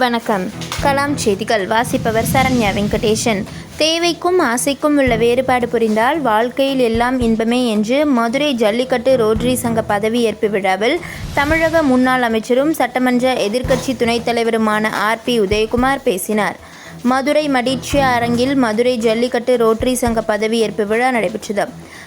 வணக்கம். கலாம் செய்திகள் வாசிப்பவர் சரண்யா வெங்கடேஷன் தேவைக்கும் ஆசைக்கும் உள்ள வேறுபாடு புரிந்தால் வாழ்க்கையில் எல்லாம் இன்பமே என்று மதுரை ஜல்லிக்கட்டு ரோட்டரி சங்க பதவியேற்பு விழாவில் தமிழக முன்னாள் அமைச்சரும் சட்டமன்ற எதிர்க்கட்சி துணைத் தலைவருமான ஆர் பி உதயகுமார் பேசினார். மதுரை மடிச்சிய அரங்கில் மதுரை ஜல்லிக்கட்டு ரோட்டரி சங்க பதவியேற்பு விழா நடைபெற்றது.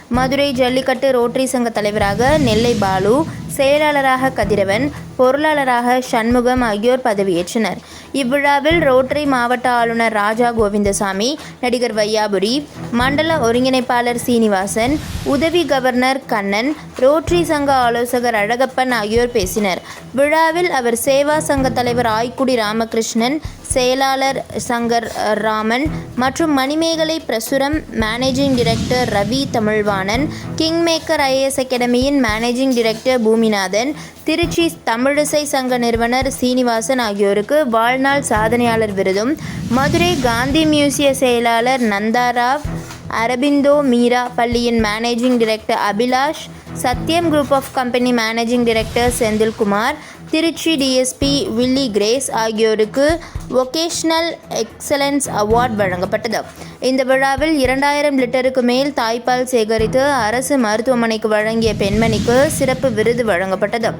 மதுரை ஜல்லிக்கட்டு ரோட்டரி சங்க தலைவராக நெல்லை பாலு செயலாளராக கதிரவன் பொருளாளராக சண்முகம் ஆகியோர் பதவியேற்றனர். இவ்விழாவில் ரோட்டரி மாவட்ட ஆளுநர் ராஜா கோவிந்தசாமி நடிகர் வையாபுரி மண்டல ஒருங்கிணைப்பாளர் சீனிவாசன் உதவி கவர்னர் கண்ணன் ரோட்டரி சங்க ஆலோசகர் அழகப்பன் ஆகியோர் பேசினர். விழாவில் அவர் சேவா சங்க தலைவர் ஆய்க்குடி ராமகிருஷ்ணன் செயலாளர் சங்கர் ராமன் மற்றும் Manimekalai பிரசுரம் managing director Ravi Tamilvanan King Maker IAS அகாடமியின் managing director Boominathan Trichy Tamilisai சங்க நிறுவனர் சீனிவாசன் ஆகியோருக்கு வாழ்நாள் சாதனையாளர் விருதும். மதுரை காந்தி மியூசிய செயலாளர் நந்தாராவ் அரபிந்தோ மீரா பள்ளியின் managing director Abhilash Sathyam group of company managing director Senthilkumar Trichy DSP Willy Grace ஆகியோருக்கு வொகேஷ்னல் எக்ஸலன்ஸ் அவார்ட் வழங்கப்பட்டது. இந்த விழாவில் இரண்டாயிரம் லிட்டருக்கு மேல் தாய்ப்பால் சேகரித்து அரசு மருத்துவமனைக்கு வழங்கிய பெண்மணிக்கு சிறப்பு விருது வழங்கப்பட்டது.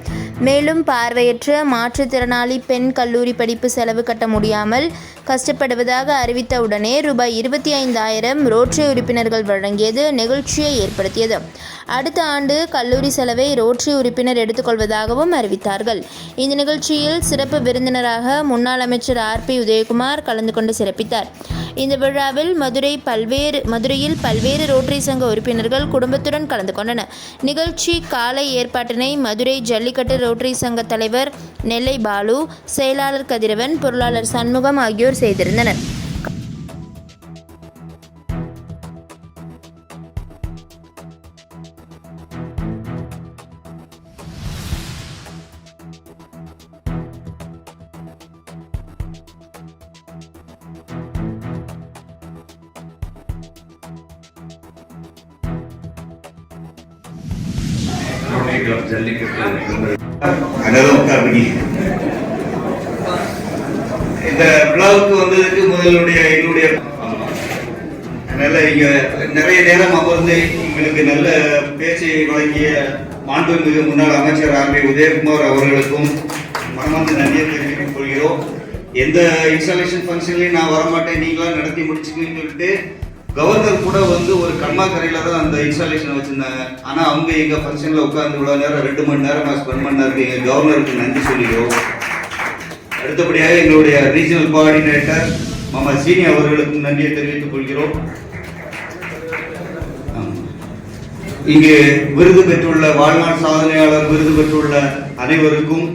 மேலும் பார்வையற்ற மாற்றுத்திறனாளி பெண் கல்லூரி படிப்பு செலவு கட்ட முடியாமல் கஷ்டப்படுவதாக அறிவித்தவுடனே ரூபாய் இருபத்தி ஐந்தாயிரம் ரோட்டரி உறுப்பினர்கள் வழங்கியது நெகிழ்ச்சியை ஏற்படுத்தியது. அடுத்த ஆண்டு கல்லூரி செலவை ரோட்டரி உறுப்பினர் எடுத்துக்கொள்வதாகவும் அறிவித்தார்கள். இந்த நிகழ்ச்சியில் சிறப்பு விருந்தினராக முன்னாள் அமைச்சர் ஆர் பி உதயகுமார் கலந்து கொண்டு சிறப்பித்தார். இந்த விழாவில் மதுரை பல்வேறு மதுரையில் பல்வேறு ரோட்டரி சங்க உறுப்பினர்கள் குடும்பத்துடன் கலந்து கொண்டனர். நிகழ்ச்சி காலை ஏற்பாட்டினை மதுரை ஜல்லிக்கட்டு ரோட்டரி சங்க தலைவர் நெல்லை பாலு செயலாளர் கதிரவன் பொருளாளர் சண்முகம் ஆகியோர் செய்திருந்தனர். ரோட்டரி ஜல்லிக்கட்டு நண்பர்கள் இந்த விழாவுக்கு வந்ததுக்கு முதலுடைய என்னுடைய அதனால இங்க நிறைய நேரம் அமர்ந்து எங்களுக்கு நல்ல பேச்சை வழங்கிய மாண்புமிகு முன்னாள் அமைச்சர் ஆர் பி உதயகுமார் அவர்களுக்கும் மனமார்ந்த நன்றியை தெரிவித்துக் கொள்கிறோம். எந்த இன்ஸ்டாலேஷன் ஃபங்க்ஷன்லையும் நான் வரமாட்டேன். நீங்களாம் நடத்தி முடிச்சுக்கன்னு சொல்லிட்டு கவர்னர் கூட வந்து ஒரு கண்மாக்கரையில் தான் அந்த இன்ஸ்டாலேஷன் வச்சுருந்தாங்க. ஆனால் அவங்க எங்கள் ஃபங்க்ஷனில் உட்காந்து இவ்வளோ நேரம் ரெண்டு மணி நேரம் ஸ்பெண்ட் பண்ணாருக்கு எங்கள் கவர்னருக்கு நன்றி சொல்லிக்கிறோம். அடுத்தபடியாக எங்களுடைய ரீஜனல் கோஆர்டினேட்டர் மாமா சீனி அவர்களுக்கும் நன்றியை தெரிவித்துக் கொள்கிறோம். இங்கு விருது பெற்றுள்ள வாழ்நாள் சாதனையாளர் விருது பெற்றுள்ள அனைவருக்கும்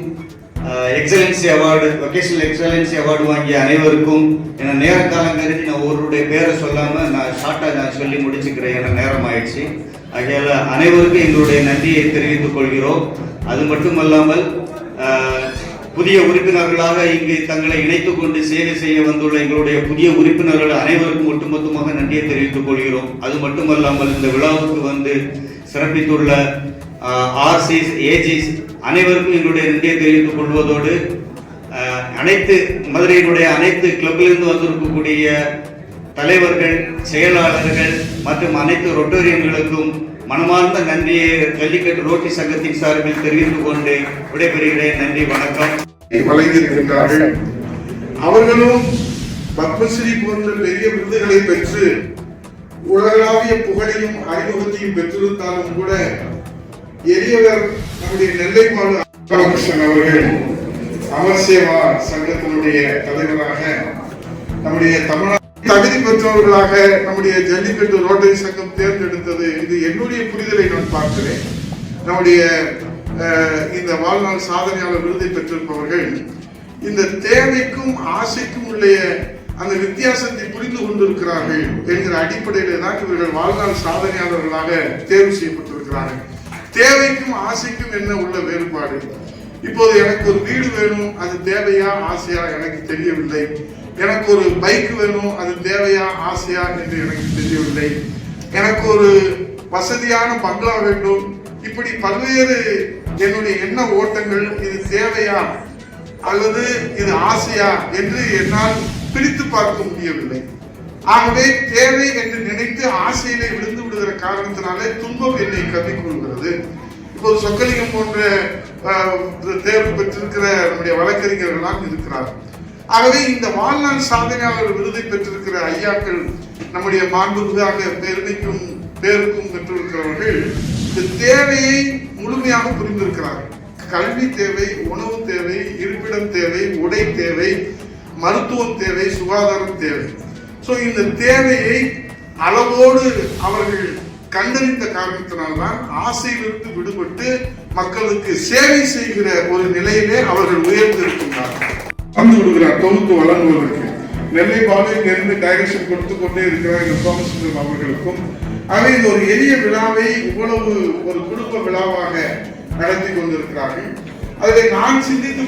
excellency award vocational excellency award வாங்கிய அனைவருக்கும் என நேர காலம் கருதி நான் ஒருவருடைய பேரை சொல்லாம நான் ஷார்ட்டாக நான் சொல்லி முடிச்சுக்கிறேன் என நேரம் ஆயிடுச்சு. ஆகையால அனைவருக்கும் எங்களுடைய நன்றியை தெரிவித்துக் கொள்கிறோம். அது மட்டுமல்லாமல் புதிய உறுப்பினர்களாக இங்கு தங்களை இணைத்துக் கொண்டு சேவை செய்ய வந்துள்ள எங்களுடைய புதிய உறுப்பினர்கள் அனைவருக்கும் ஒட்டுமொத்தமாக நன்றியை தெரிவித்துக் கொள்கிறோம். அது மட்டுமல்லாமல் இந்த விழாவுக்கு வந்து சிறப்பித்துள்ள ஆர்சிஸ் ஏஜிஸ் அனைவருக்கும் எங்களுடைய நன்றியை தெரிவித்துக் கொள்வதோடு அனைத்து மதுரையினுடைய அனைத்து கிளப்பிலிருந்து வந்திருக்கக்கூடிய தலைவர்கள் செயலாளர்கள் மற்றும் அனைத்து ரொட்டோரியன்களுக்கும் மனமார்ந்த நன்றியை ஜல்லிக்கட்டு ரோட்டி சங்கத்தின் சார்பில் தெரிவித்துக் கொண்டு விடைபெறுகிறேன். நன்றி வணக்கம். வழங்கியிருக்கின்றார்கள் அவர்களும் பத்மஸ்ரீ போன்ற பெரிய விருதுகளை பெற்று உலகளாவிய புகழையும் அறிமுகத்தையும் பெற்றிருந்தாலும் கூட எளியவர் நம்முடைய நெல்லைப்பாடு ராமகிருஷ்ணன் அவர்கள் அமர் சேவா சங்கத்தினுடைய தலைவராக நம்முடைய தமிழ்நாடு தகுதி பெற்றவர்களாக நம்முடைய ஜல்லிக்கட்டு ரோட்டரி சங்கம் தேர்ந்தெடுத்தது இது என்னுடைய புரிதலை நான் பார்க்கிறேன். நம்முடைய இந்த வாழ்நாள் சாதனையாளர் விருதை பெற்றிருப்பவர்கள் இந்த தேவைக்கும் ஆசைக்கும் உள்ள அந்த வித்தியாசத்தை புரிந்து கொண்டிருக்கிறார்கள் என்கிற அடிப்படையில தான் இவர்கள் வாழ்நாள் சாதனையாளர்களாக தேர்வு செய்யப்பட்டிருக்கிறார்கள். தேவைக்கும் ஆசைக்கும் என்ன உள்ள வேறுபாடு? இப்போது எனக்கு ஒரு வீடு வேணும் அது தேவையா ஆசையா எனக்கு தெரியவில்லை. எனக்கு ஒரு பைக் வேணும் அது தேவையா ஆசையா என்று எனக்கு தெரியவில்லை. எனக்கு ஒரு வசதியான பங்களா வேண்டும். இப்படி பல்வேறு என்னுடைய எண்ண ஓட்டங்கள் இது தேவையா அல்லது இது ஆசையா என்று என்னால் பிரித்து பார்க்க முடியவில்லை. ஆகவே தேவை என்று நினைத்து ஆசையிலே விழுந்து விடுகிற காரணத்தினாலே துன்பம் என்னை கவிக்கொள்கிறது இப்போது சொக்கலிங்கம் போன்ற தேர்வு பெற்றிருக்கிற நம்முடைய வழக்கறிஞர்கள்லாம் இருக்கிறார் ஆகவே இந்த வாழ்நாள் சாதனையாளர் விருதை பெற்றிருக்கிற ஐயாக்கள் நம்முடைய மாண்புமிகாக பெருமைக்கும் பேருக்கும் பெற்றிருக்கிறவர்கள் இந்த தேவையை முழுமையாக புரிந்திருக்கிறார்கள். கல்வி தேவை உணவு தேவை இருப்பிடம் தேவை உடை தேவை மருத்துவம் தேவை சுகாதாரம் தேவை. ஸோ இந்த தேவையை அளவோடு அவர்கள் கண்டறிந்த காரணத்தினால்தான் ஆசையிலிருந்து விடுபட்டு மக்களுக்கு சேவை செய்கிற ஒரு நிலையிலே அவர்கள் உயர்ந்திருக்கின்றார்கள். அமைந்து கொடுக்கிறார் தொகுத்து வழங்குவதற்கு நெல்லை பாதையில் இருந்து டைரக்ஷன் கொடுத்து கொண்டே இருக்கிறார் இந்த சோமசுந்தரம் அவர்களுக்கும். ஆகவே இந்த ஒரு எளிய விழாவை இவ்வளவு ஒரு குடும்ப விழாவாக நடத்தி கொண்டிருக்கிறார்கள். அதை நான் சிந்தித்து